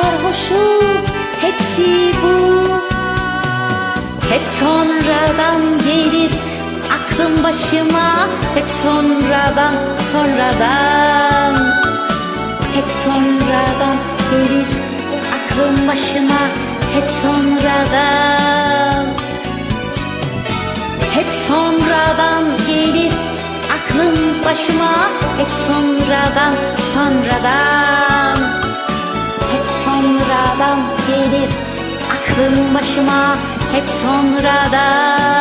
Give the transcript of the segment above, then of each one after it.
Sarhoşuz hepsi bu. Hep sonradan gelir aklım başıma Hep sonradan sonradan. Hep sonradan gelir aklım başıma Hep sonradan. Hep sonradan gelir aklım başıma Hep sonradan sonradan aklım başıma hep sonradan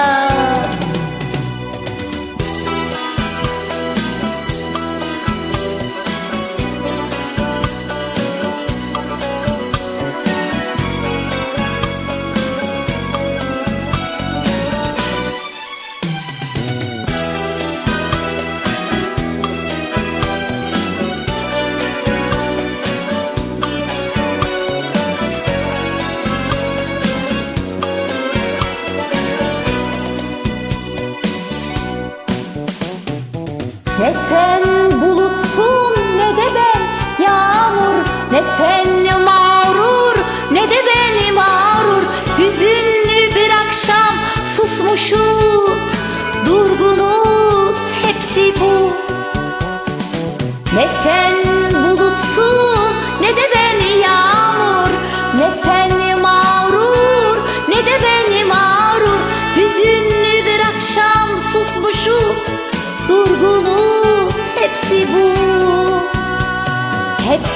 Ne sen bulutsun ne de ben yağmur Ne sen mağrur ne de ben mağrur. Hüzünlü bir akşam susmuşuz Durgunuz hepsi bu. Ne sen bulutsun ne de ben yağmur Ne sen mağrur ne de ben mağrur. Hüzünlü bir akşam susmuşuz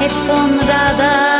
hep sonradan